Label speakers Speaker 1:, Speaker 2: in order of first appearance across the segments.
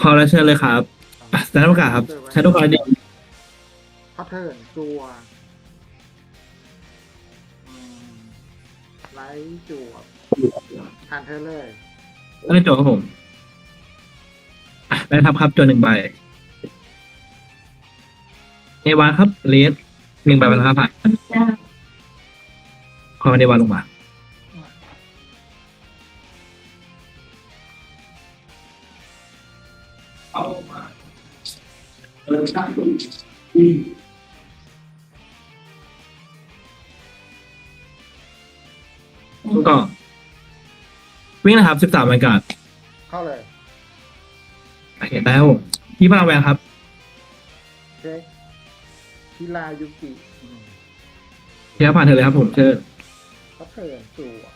Speaker 1: พอแล้วเชิญเลยครับอะแต่ท่านประกาศครับใช้ตัวการดี
Speaker 2: พับเทิร์นจัวอืมไลท์จัวทานเธอเลย
Speaker 1: ก็ได้โจทย์ครับผมอะได้ทับครับจนหนึ่งใบเนวาครับเลสหนึ่งใบเป็นห้าพันขอเนวาลงมาเอา ก็วิ่งนะครับสิบสามบรรยากาศ
Speaker 2: เข้าเลย
Speaker 1: โอเคแล้วที่พลังแวงครับ
Speaker 2: เช็คพิลายุกิอืม
Speaker 1: เทียบผ่านเธอเลยครับผมเชิญ
Speaker 2: พับเทิร์นจัวอื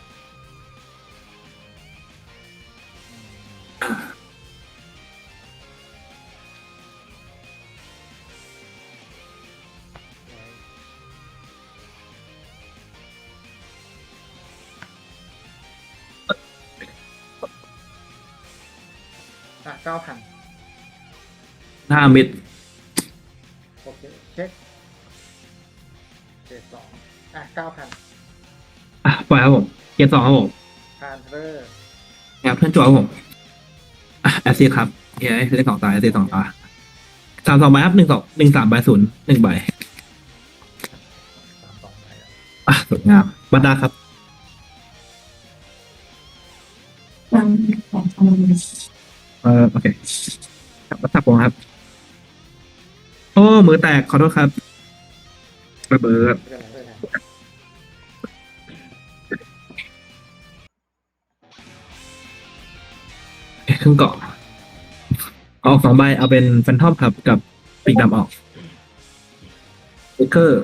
Speaker 2: เก้าพัน
Speaker 1: หน้ามิด
Speaker 2: โอเคเช็คเจ็ดสองอะเก้าพัน
Speaker 1: อะปล่อยครับผมเกียร์สองครับผม
Speaker 2: ทานเรอร์
Speaker 1: แอบเพื่อนจั่วครับผมอะแอสซีครับเฮ้ยเลขสองตาแอสซีสองตาสามสองใบครับหนึ่งสองหนึ่งสามใบศูนย์หนึ่งใบ
Speaker 2: สามสองไปอะ
Speaker 1: อะสวยงามบัตดาครับ เออโอเคครับบัตรผมครับ โอ้มือแตกขอโทษครับระเบิด
Speaker 2: ไม่เป็นไรไม่เป็นไร
Speaker 1: ครึ่งเกาะเอาอกสองใบเอาเป็นแฟนทอมครับกับปีกดำออกเบเกอร์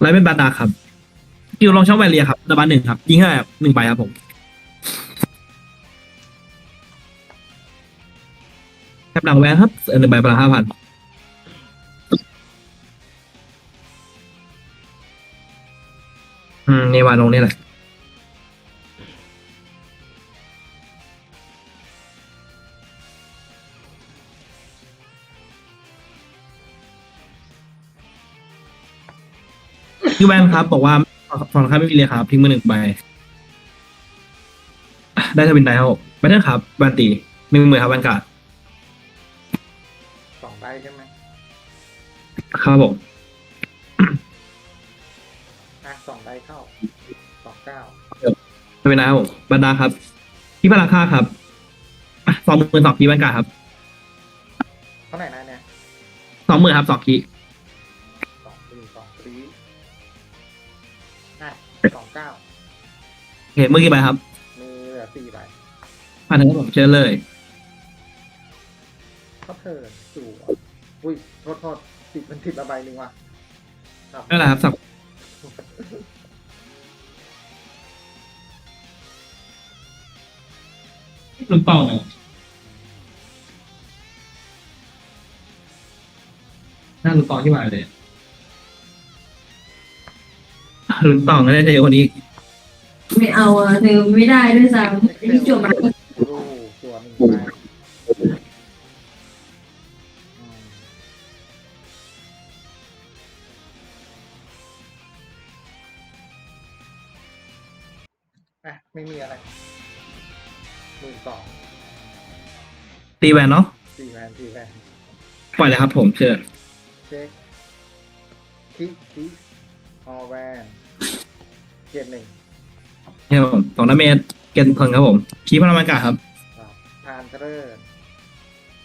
Speaker 1: ไลเป็นบาดาครับกิวลองช่องแวเรียครับดับบันหนึ่งครับ ยิงให้แบบหนึ่งใบครับผม แคปหลังแวนครับหนึ่งใบพลังห้าพันอืมเนวาลงนี่แหละพี่แว่นครับ บอกว่าฝั่งข้ามไม่มีเลยครับทิ้งมือหนึ่งใบได้ทวินไดครับแบตเทิลครับแวนตีหนึ่งหมือครับแวนการ์ด ครับผม
Speaker 2: อะสองใบเข้าสองเก้า
Speaker 1: ทวินไดครับผมบันดาครับพี่พลังค่าครับอะสองหมื่นสองคีแวนการ์ดครับ
Speaker 2: เท่าไหร่นะเนี่ย
Speaker 1: สองหมื่นครับสองคี
Speaker 2: สองปีสองปีอะสองเก้า
Speaker 1: โอเคเมื่อกี้ใบครับ
Speaker 2: มีเหลือสี่ใบ
Speaker 1: ผ่านถึงครับผมเชิญเลย
Speaker 2: ก็เทิร์นจั่วอุ้ยโทษโทษ ติดมันติดมาใบหนึ่งว่ะครับ
Speaker 1: นั่นแหละครับสับลุงตองน่าลุงตองที่มาเลยลุงตองก็ได้ใจคนนี้
Speaker 3: ไม่เอาอะเธอไม่ได้ด้วยซ้ำไอ้ที่จวบมา
Speaker 2: ไม่มีอะไรหมื่นสอง
Speaker 1: ตีแวนเนาะ
Speaker 2: สี่แวนสี่แวน
Speaker 1: ปล่อยเลยครับผมเชิญ
Speaker 2: เช็คคิกคิกออแวนเกียร์หนึ่ง
Speaker 1: เนี่ยผมสองดาเมจเกนเพลิงครับผมคีพลังมันกาครับ
Speaker 2: ครับทานเทอร์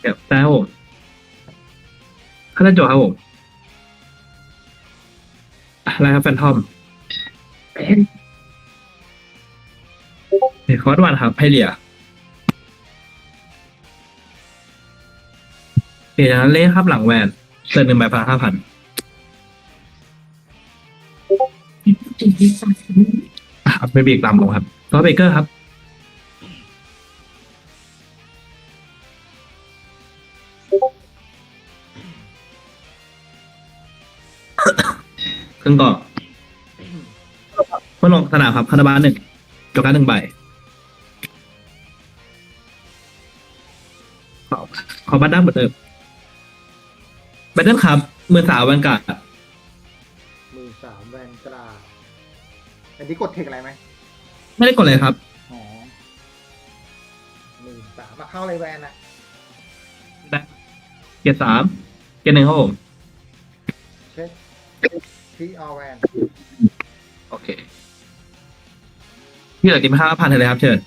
Speaker 1: เก็บได้ครับผมข้าราชการครับผมอะไรครับแฟนทอมเดี๋ยว คอร์ดวันครับให้เหลียเดี๋ยวกนั้นเล่ครับหลังแวนเติมหนึ่งใบพลังห้าพัน
Speaker 3: ถึงที่สัตว์
Speaker 1: ครับไม่เบียกตามลงครับตัวเบเกอร์ครับครึ่งก่อนเมื่อลงสนามครับคาราบาลหนึ่งจบการหนึ่งใบ อบัตด้าเหมือนเดิมบัตเดิลครับมือสาววันกาด
Speaker 2: มือสามแวนกราดอันนี้กดเทคอะไรไหม
Speaker 1: ไม่ได้กดเลยครับ
Speaker 2: อ๋อหมื่นสามมาเข้าเลยแวนอะ
Speaker 1: เกียร์สามเกียร์หนึ่งครับผม
Speaker 2: เช็คที่ออแวน
Speaker 1: โอเคพี่เหลือกินไปห้าพันเลยครับเชิญ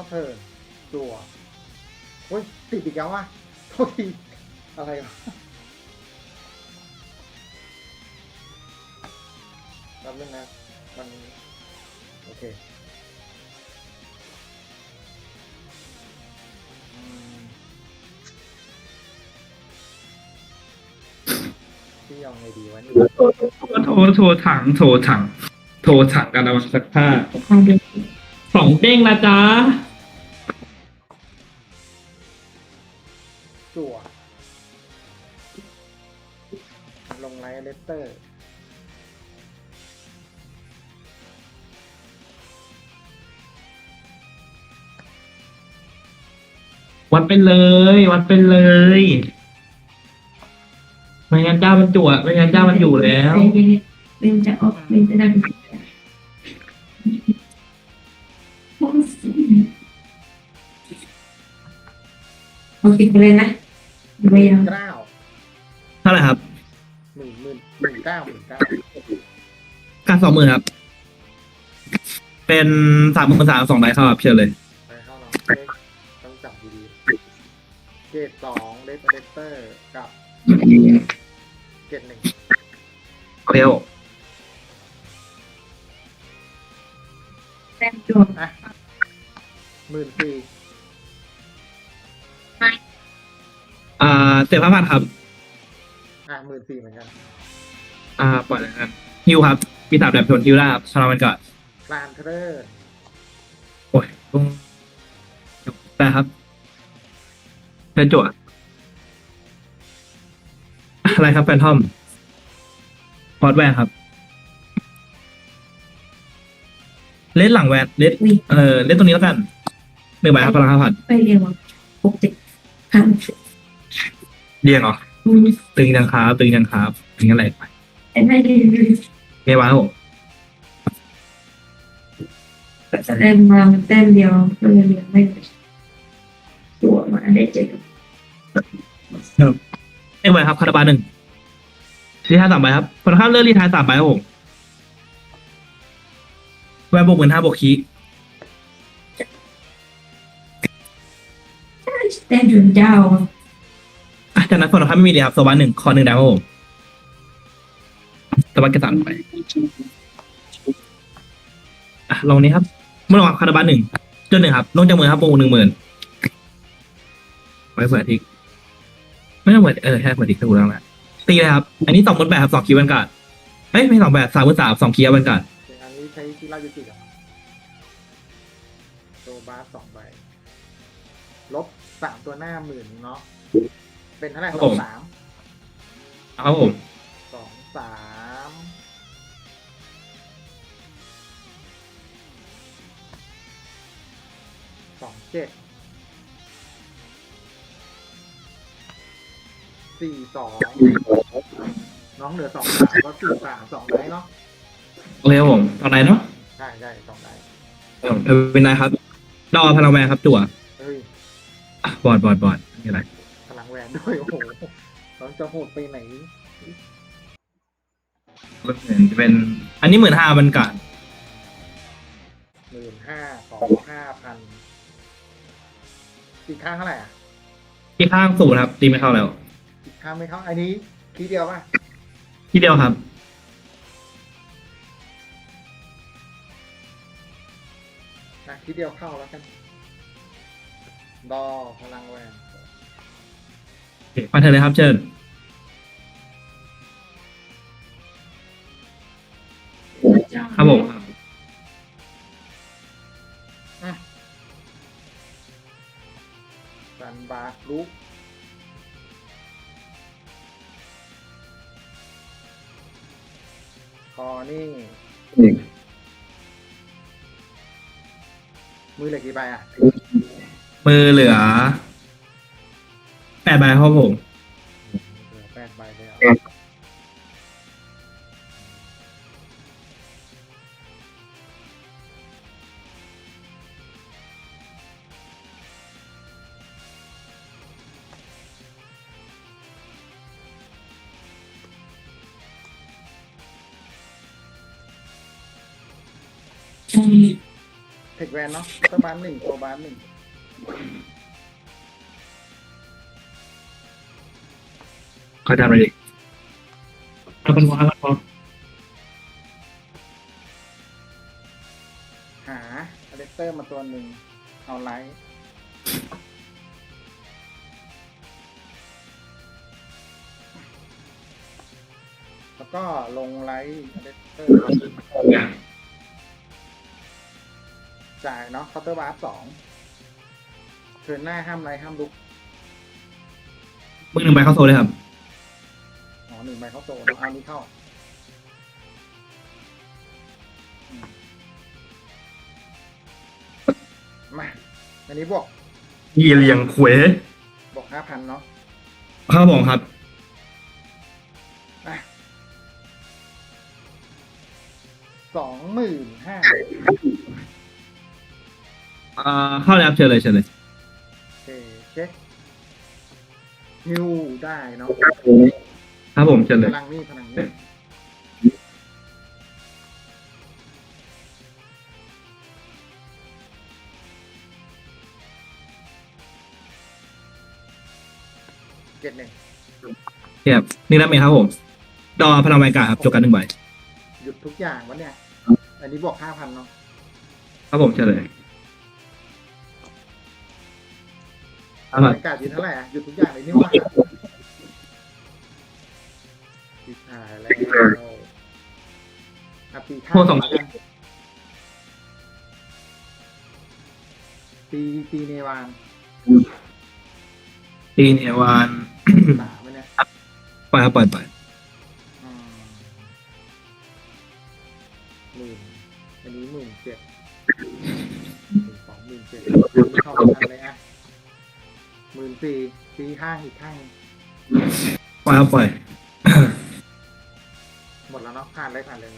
Speaker 2: เข้าเทิร์นจั่วโอ้ยติดอีกแล้วว่ะโทษทีอะไรวะแป๊บนึงนะมันโอเคพี่ยองไงดีวะนี่
Speaker 1: โทรโทรถังโทรถังโทรถังกันระวังสักผ้าสองเด้งนะจ๊ะ
Speaker 2: ตอร์
Speaker 1: วัดไปเลย วัดไปเลยไม่งั้นเจ้ามันจั่วไม่งั้นเจ้ามันอยู่แล้ว
Speaker 3: ใจเย็นๆเป็นจะออกเป็นจะดังโอเคไปเลยนะไม่ยัง
Speaker 2: เก้า
Speaker 1: เท่าไหร่ครับ
Speaker 2: หมื่น หมื่นหมื่นเก้าหมื่นเก้า
Speaker 1: การสองหมื่นครับ เป็นสามหมื่นสามสองใบเข้าครับเชิญเลย
Speaker 2: ไปเข้าเราเลขต้องจับดีๆเกรดสองเลสเลสเตอร์กับเกรดหนึ่ง
Speaker 1: โอเคครับผม
Speaker 3: แต้มดวง
Speaker 2: อะหมื่นสี่
Speaker 1: อ่าเสียบห้าพันครับ
Speaker 2: อะหมื่นสี่เหมือนกัน
Speaker 1: อ่าปล่อยเลยครับฮิวครับปีศาจแบบชนฮิวได้ครับชนะมันก่อน
Speaker 2: ลานเทอร์
Speaker 1: โอ้ยต้องแต่ครับเชิญจั่วอะไรครับแฟนทอมพอดแวนครับ เลสหลังแวนเลส
Speaker 3: วิ
Speaker 1: เออเลสตรงนี้แล้วกันหนึ่งใบครับพลังห้าพัน
Speaker 3: ไปเรียงว่าหกเจ็ดห้า
Speaker 1: เรียงเหรอ
Speaker 3: อืม
Speaker 1: ตึงยังครับตึงยังครับตึงอะไรไป
Speaker 3: ไอ้ไม่ได้
Speaker 1: เกวางครับผม
Speaker 3: ก็จะได้มาแต้มเดียวก็เลยเรียงไม่ได้ตัวมาได้เจ็ด
Speaker 1: เอ็กใบครับคาราบาลหนึ่งรีทายสามใบครับคนข้ามเลือกรีทายสามใบครับผมแวนบวกหมื่นห้าบวกคี
Speaker 3: แต้มจุนเจ้า
Speaker 1: อะจากนั้นคนข้ามไม่มีเลยครับโซบาหนึ่งคอหนึ่งดาวครับผม โซบาเกระสามไปอะลงนี้ครับเมื่อลงคาราบาลหนึ่งจนหนึ่งครับ ลงจากมือครับบวกหนึ่งหมื่นไว้เผื่อทิก ไม่ต้องเปิดเออแค่เปิดทิกก็รู้แล้วแหละตีเลยครับ อันนี้สองหมื่นแปดครับสองคีย์วันการ์ดเอ้ยไม่สองแปดสามหมื่นสามสองคีย์วันการ์ด
Speaker 2: อันนี้ใช้ที่ราชยุติกับโซบาสสองใบลบสามตัวหน้าหมื่นเนาะเป็นเท่าไหร่สองสาม
Speaker 1: ครับผม
Speaker 2: สองสาม เจ็ดสี่สองน้องเหลือสองสามก็สี่สามสองได้เนาะ
Speaker 1: โอเคครับผมตอนไหนเนาะ
Speaker 2: ใช่ใช่สองได้
Speaker 1: เออเป็นไรครับ ดอพลังแวนครับจั่ว
Speaker 2: เฮ้ย
Speaker 1: อะบอดบอดบอดนี่อะไร
Speaker 2: พลังแวนด้วยโอ้โหเราจะโหดไปไหน
Speaker 1: มันเหมือนจะเป็น อันนี้หมื่นห้ามันกัด
Speaker 2: หมื่นห้าสองห้าพัน อีกข้างเท่าไหร่อะ
Speaker 1: ที่ข้างศูนย์ครับตีไม่เข้าแล้ว
Speaker 2: อีกข้างไม่เข้าอันนี้ทีเดียวป่ะ
Speaker 1: ที่เดียวครับ
Speaker 2: อะทีเดียวเข้าแล้วกันดอพลังแวน
Speaker 1: โอเคมาเถอะเลยครับเชิญครับผมครับ
Speaker 2: สันบาสลุกคอนี่มือเหลือกี่ใบอะ
Speaker 1: มือเหลือแปดใบครับผม
Speaker 2: เทคแวนเนาะประมาณหนึ่งตัวบานหนึ่ง
Speaker 1: เขาทำอะไรดีเอาคนวางก่อน
Speaker 2: หาอะเลสเตอร์มาตัวหนึ่งเอาไลท์แล้วก็ลงไลท์อะเลสเตอร์ จ่ายเนาะเคาน์เตอร์บาร์สองเทิร์นหน้าห้ามไรห้ามลุก
Speaker 1: มือหนึ่งใบเข้าโซเลยครับ
Speaker 2: อ๋อหนึ่งใบเข้าโซนเอานี้เข้าอืมมาอันนี้บวก
Speaker 1: ยีเรียงขวย
Speaker 2: บวกห้าพันเนาะ
Speaker 1: ครับผมครับ
Speaker 2: อะสองหมื่นห้า
Speaker 1: อ่าเข้าเลยครับเชิญเลยเชิญเลย
Speaker 2: โอเคเช็คฮิวได้เนาะ
Speaker 1: ครับผมเชิญเล
Speaker 2: พ
Speaker 1: ย
Speaker 2: ลังนี่พลังนี่เจ็ดหนึ่ง
Speaker 1: ครับนี่รับเมย์ครับผมดอพลังแวนการ์ดครับจบกันหนึ่งใบ
Speaker 2: หยุดทุกอย่างวะเนี่ย อันนี้บวกห้าพันเนาะ
Speaker 1: ครับผมเชิญเลย ครับ
Speaker 2: บรรยากาศอยู่เท่าไหร่อะหยุดทุกอย่างเลยนี่ว่าติดหายแล้วอะตีข้าวแล้วกันตีตีเนวาน
Speaker 1: ตีเนวาน
Speaker 2: สามไหมเนี่ย
Speaker 1: ปล่อยครับปล่อยปล่อย
Speaker 2: อืมหมื่นอันนี้หมื่นเจ็ดหมื่นสองหมื่นเจ็ดเข้าไปทันเลยอะหมื่นสี่ ตีข้างอีกข้างหนึ่ง
Speaker 1: ปล่อยครับปล่อย
Speaker 2: หมดแล้วเนาะผ่านเลยผ่านเลย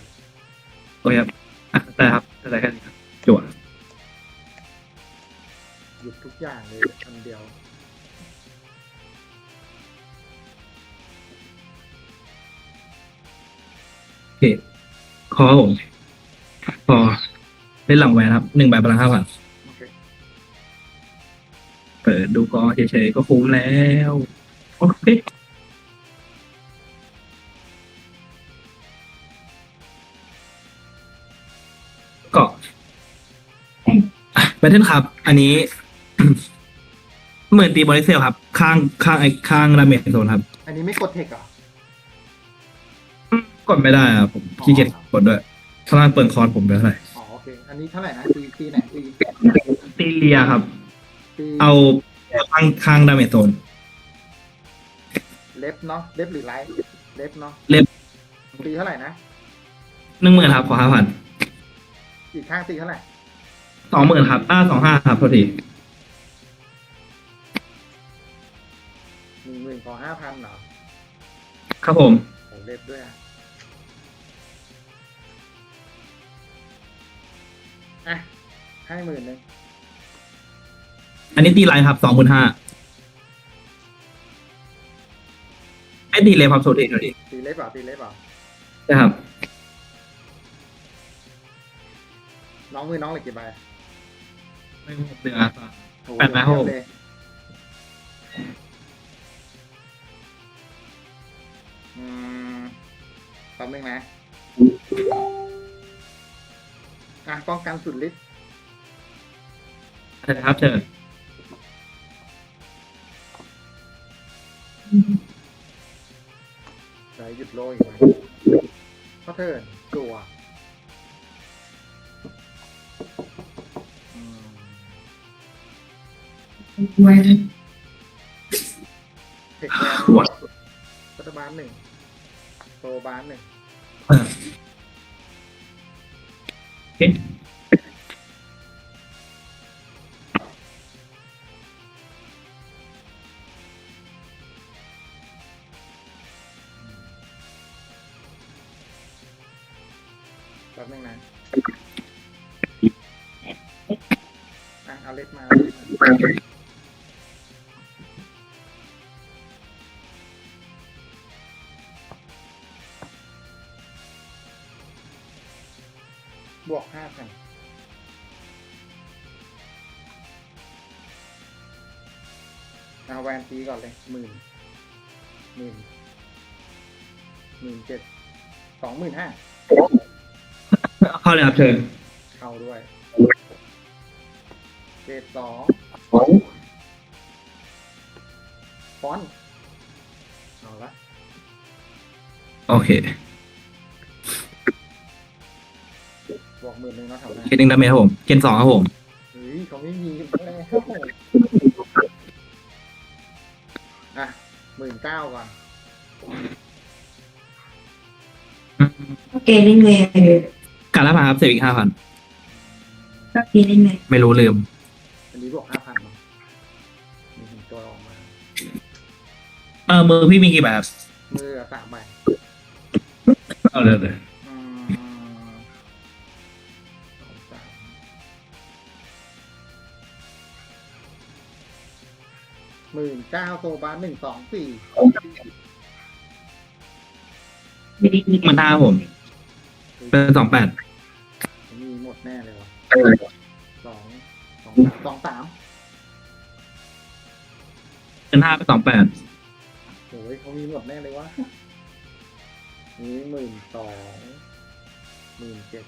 Speaker 1: โอเคครับอะได้ครับได้แค่นี้ครับจวด
Speaker 2: หยุดทุกอย่างเลยอันเดียว
Speaker 1: โอเคขอครับผมพอเล่นหลังแวนครับหนึ่งใบพลังห้าพัน
Speaker 2: โอ เค
Speaker 1: เปิดดูกอเฉยๆก็คุ้มแล้ว โอเคก็แบทเทิลครับ อันนี้ เหมือนตีบริเซลครับ ข้างข้างไอ้ข้างดาเมจโซนครับ
Speaker 2: อันนี้ไม่กดเทคเหรอ
Speaker 1: กดไม่ได้ครับผมขี้เกียจกดด้วยข้างล่างเปิดคอร์สผมไปเท่าไหร่
Speaker 2: อ๋อโอเค อันนี้เท่าไหร่นะตีตีไหนตี
Speaker 1: ตีเลียครับ
Speaker 2: ตี
Speaker 1: เอาข้างข้างดาเมจโซน
Speaker 2: เล็บเนาะเล็บหรือไลท์เล็บเนาะ
Speaker 1: เล็บ
Speaker 2: ตีเท่าไหร่นะ
Speaker 1: หนึ่งหมื่นครับขอห้าพัน
Speaker 2: อีกข้างตีเท่าไหร่
Speaker 1: สองหมื่นครับอ้าสองห้าครับโทษที
Speaker 2: หนึ่งหมื่นขอห้าพันเหรอ
Speaker 1: ครับผม
Speaker 2: โหเล็บด้วยอะอะให้หมื่นหนึ่ง
Speaker 1: อันนี้ตีไลน์ครับสองหมื่นห้าไอ้ตีเลยครับโทษทีโทษที
Speaker 2: ตีเล็บเปล่าตีเล็บเปล่า
Speaker 1: นะครับ
Speaker 2: น้องมือน้องเหล็กกี่ใบ
Speaker 1: ไม่เหลือ
Speaker 2: โอ้
Speaker 1: แปดใบครับผม
Speaker 2: เลยอืมแป๊บนึงนะอะป้องกันสุดฤทธิ์
Speaker 1: เชิญครับเชิญ
Speaker 2: ใส่หยุดโรยไหมก็เทิร์นตัวอืม
Speaker 3: ไว้
Speaker 2: เทคแวน
Speaker 1: ขวด
Speaker 2: รัฐบาลหนึ่งโตบาลหนึ่ง
Speaker 1: เอา
Speaker 2: เล็กมาเอาเล็กมาบวกห้าพันเอาแวนตีก่อนเลยหมื่นหมื่นหมื่นเจ็ดสองหมื่นห้า
Speaker 1: เข้าเลยครับเชิญ
Speaker 2: เกรดสองฟอนต์เอาละ
Speaker 1: โอเค
Speaker 2: บวกหมื่นหนึ่งเนาะแถวหน้า
Speaker 1: เกนหนึ่งดาเมจครับผมเกนสองครับผม
Speaker 2: เฮ้ยเขาไม่มีแล้วอะหมื่นเก้าก่อน
Speaker 3: ก็เกณฑ์ได้ไงเลย
Speaker 1: การละพันครับเสียอีกห้าพัน
Speaker 3: ก็เกณฑ์ได้ไง
Speaker 1: ไม่รู้ลืม
Speaker 2: อันนี้ บวกห้าพันเนาะมีถึงตัวออกมา
Speaker 1: เออมือพี่มีกี่แบบครับ
Speaker 2: มืออะสามใบ
Speaker 1: เอาเลยเลย
Speaker 2: อืมสองสามหมื่นเก้าโซบาหนึ่งสองสี่
Speaker 3: ไม่ได้มี
Speaker 1: มันห้าครับผมเป็นสองแปด
Speaker 2: มีหมดแน่เลยวะสอง สองสามสองสาม
Speaker 1: เป็นห้าเป็นสองแปด
Speaker 2: โอ้ยเขามีหมดแน่เลยวะนี่หมื่นสองหมื่นเจ็ด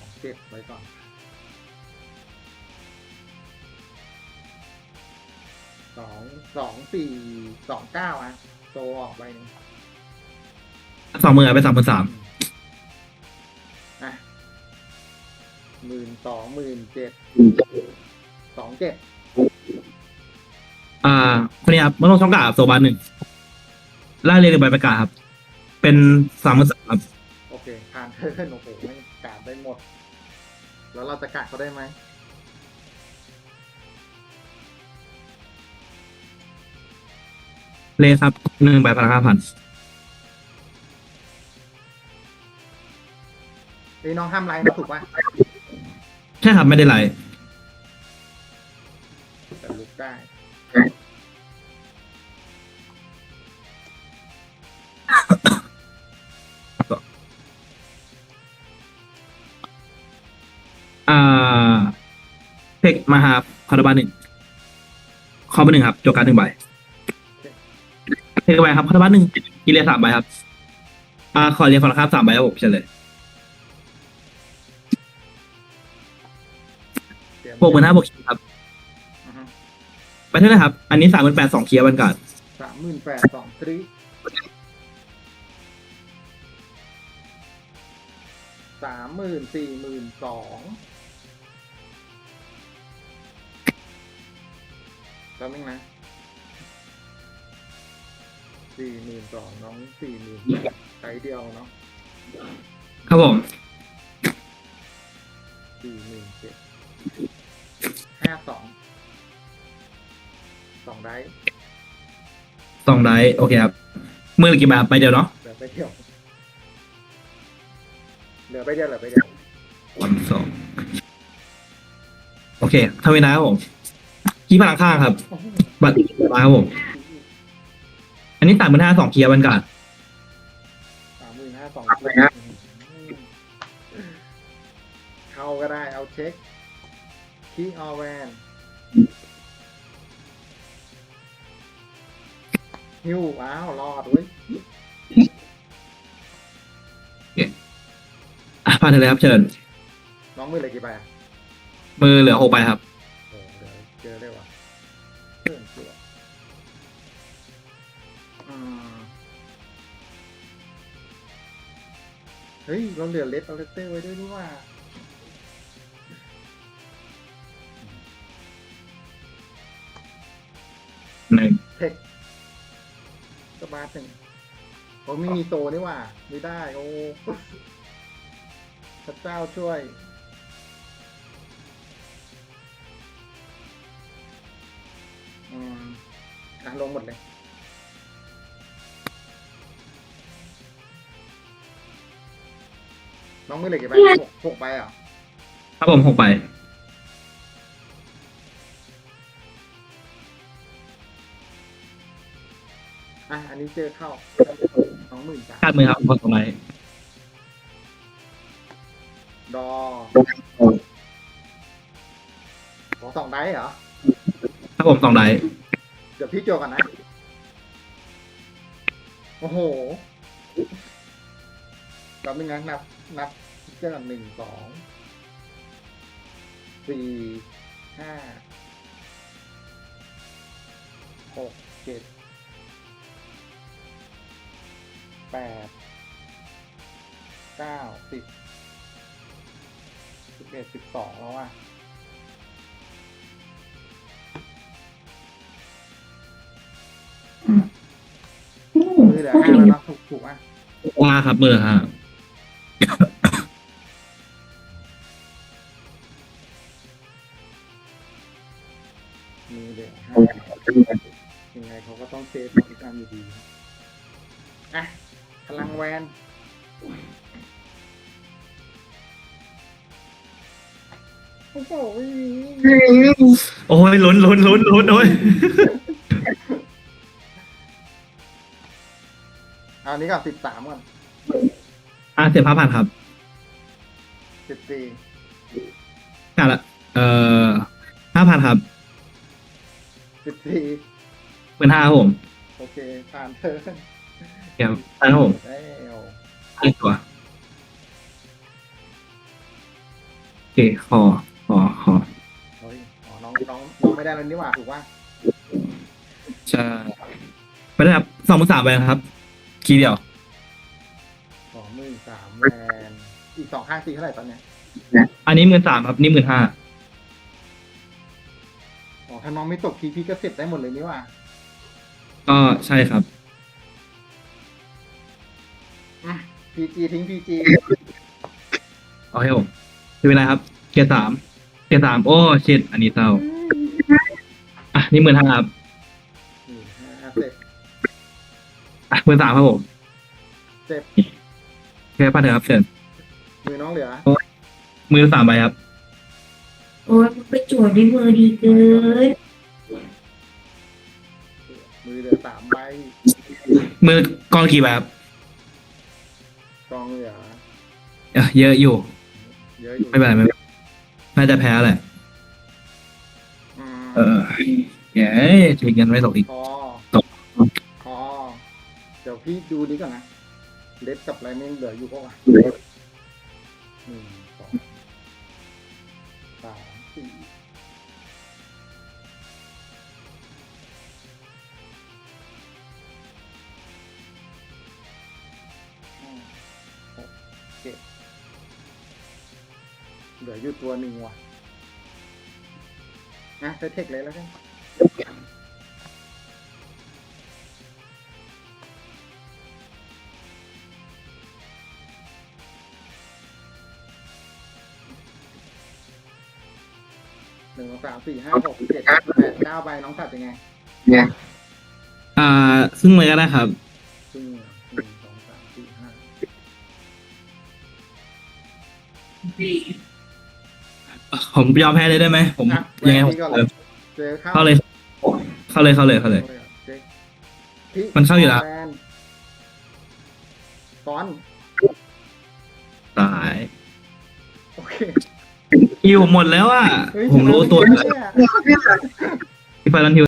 Speaker 2: สองเจ็ดไว้ก่อนสองสองสี่สองเก้าอะโตออกไปหนึ่ง
Speaker 1: สองมือเป็นสามพันสาม
Speaker 2: อะหมื่นสองหมื่นเจ็ด สองเจ็ด
Speaker 1: อ่าคนนี้ครับเมื่อลงช่องกาบโซบาหนึ่งล่าเรียนหนึ่งใบประกาศครับ เป็นสามพันสามครับ
Speaker 2: โอเคผ่านเทิร์นโอ้โหไม่กาดได้หมด แล้วเราจะกาดเขาได้ไหม
Speaker 1: เลยครับหนึ่งใบพันห้าพัน
Speaker 2: เอ้ยน้องห้ามไลน์นะถูกป่ะ
Speaker 1: ใช่ครับไม่ได้ไลน์
Speaker 2: แต่ลุก ได้
Speaker 1: อ่าเทคมาหาคาร์บานหนึ่งคอมบหนึ่งครับจบการดหนึ่งใบเทคไปครับคาร์บานหนึ่งกิเลสสามใบครับ อ่าขอเรียนฟอร์ครับสามใบครับผมเฉลย
Speaker 2: เตรียม
Speaker 1: บวกหมื่นห้าบวกขีดครับ
Speaker 2: อือฮึ
Speaker 1: ไป เท่าไหร่ครับ อันนี้สามหมื่นแปดสองเคียร์วันการ์ด
Speaker 2: สามหมื่นแปดสองทรีสามหมื่นสี่หมื่นสองแป๊บนึงนะสี่หมื่นสองน้องสี่หมื่นใช้เดียวเนาะ
Speaker 1: ครับผม
Speaker 2: สี่หมื่นเจ็ดห้าสอง สองได้
Speaker 1: สองได้โอเคครับมือละกี่ใบครับไปเดียวเนาะ
Speaker 2: เหลือไปเดียวเหลือไปเดียวเหลือไปเดียว
Speaker 1: วันสองโอเคทำเวลาครับผมขี้พลังข้างครับ
Speaker 2: โอ้โห
Speaker 1: บัตรมาครับผม อันนี้สามหมื่นห้าสองเคียร์วันการ์ด
Speaker 2: สามหมื่นห้าสองเข้าก็ได้เอาเช็คคีออแวน ฮิวว้าวรอดเว้ย
Speaker 1: อะผ่านเลยครับเชิญ
Speaker 2: น้องมือเหลยกี่ใบอะ
Speaker 1: มือเหลือหกใบครับ
Speaker 2: โอ้เดี๋ยวเจอได้ว่ะเพื่อนเสืออืมเฮ้ย เราเหลือเลสเอาเลสเต้ไว้ด้วยนี่ว่า
Speaker 1: หนึ่ง
Speaker 2: เทค สมาร์ทหนึ่งผมไม่มีโตนี่ว่า ไม่ได้ โอ้พระเจ้าช่วย อืมอะลงหมดเลยน้องมือเหล็กกี่ใบหกหกใบเหรอะ
Speaker 1: ครับผมหกใบ
Speaker 2: อะอันนี้เจอเข้าสองหมื่นสาม
Speaker 1: คาดมือครับคนตรงไหน
Speaker 2: ดอสองได้เหรอ
Speaker 1: ครับผมสองใบ
Speaker 2: เดี๋ยวพี่โจกันนะ โอ้โหแป๊บนึงนะนับนับเจอหนึ่งสองสี่ห้าหกเจ็ด แปดเก้าสิบสิบเอ็ดสิบสองแล้วอะมือเหลือห้าแล้วเนาะถูกถูกอะ
Speaker 1: ว่าครับมือฮะ
Speaker 2: มือเหลือห้ายังไงเขาก็ต้องเซฟทุกการอยู่ดีอะ พลังแวนโอ้โหไม่มี
Speaker 1: โอ้ยลุ้นลุ้นลุ้นลุ้นโอ้ย
Speaker 2: เอาอันนี้ก่อนสิบสามก่อน
Speaker 1: อะเสียบห้าพันครับ
Speaker 2: สิบสี่
Speaker 1: กันละเอ่อห้าพันครับ
Speaker 2: สิบสี่
Speaker 1: เป็นห้าครับผม
Speaker 2: โอเคผ่านเธอ
Speaker 1: ครับห้าครับผม
Speaker 2: แล้ว
Speaker 1: ห้าตัวโอเคขอขอขอ
Speaker 2: เฮ้ยอ๋อน้องน้องน้องไม่ได้แล้วนี่หว่าถูกว่า
Speaker 1: ใช่ไปได้ครับสองหมื่นสามไปนะครับ คีย์เดียว
Speaker 2: สองหมื่นสามแวนอีกสองข้างตีเท่าไหร่ตอนเนี้ย
Speaker 1: อันนี้หมื่นสามครับนี่หมื่นห้า
Speaker 2: อ๋อถ้าน้องไม่ตกทีพี่ก็เสร็จได้หมดเลยนี่หว่า
Speaker 1: ก็ใช่ครับ
Speaker 2: จีทิ้งพีจี
Speaker 1: เอาให้ผมไม่เป็นไรครับเกียร์สามเกียร์สามโอ้ชิดอันนี้เศร้าอะนี่หมื่นห้าครับ
Speaker 2: หนึ่งห้าเสร็จ
Speaker 1: อะหมื่นสามครับผม
Speaker 2: เจ็บ
Speaker 1: แค่พันเถอะครับเชิญ
Speaker 2: มือน้องเหลือ
Speaker 1: มือสามใบครับ
Speaker 3: โอ้ยมันไปจวดด้วยมือดีเกิน
Speaker 2: มือเหลือสามใบ
Speaker 1: มือกองกี่ใบครับ
Speaker 2: กองเหลือ
Speaker 1: เอ้ยเยอะอยู่
Speaker 2: เยอะอยู่
Speaker 1: ไม่เป็นไรไม่เป็นไรน่าจะแพ้แหละ
Speaker 2: อืม
Speaker 1: เออแย่ทิ้งกันไม่ตกอีก
Speaker 2: พอ
Speaker 1: ตก
Speaker 2: พอเดี๋ยวพี่ดูนี้ก่อนนะเล็ดกับอะไรไม่เหลืออยู่เพราะว่าหนึ่งสองสาม ลืออยู่ตัวหนึ่งว่ะนะใช้เทคเลยแล้วกันหนึ่งสองสามสี่ห้าหกเจ็ดแปดเก้าใบน้องตัดยังไง
Speaker 1: อ่า ซึ่งเลยก็ได้ครับ ผมยอมแพ้เลยได้ไหมผม
Speaker 2: อะ
Speaker 1: ยังไงผม
Speaker 2: พี่ก็
Speaker 1: เออ
Speaker 2: เจอเข้า
Speaker 1: เข้าเลย เข้าเลยเข้าเลยเข้าเลย
Speaker 2: เจ๊พี่
Speaker 1: มันเข้าอยู่แล้ว
Speaker 2: ฟนซ้อน
Speaker 1: ตาย
Speaker 2: โอเค
Speaker 1: คิวหมดแล้วอะ
Speaker 2: เฮ้ย
Speaker 1: ผมรู้ตัว
Speaker 2: ชนะเนี่ย
Speaker 1: ที่ไฟลันทิว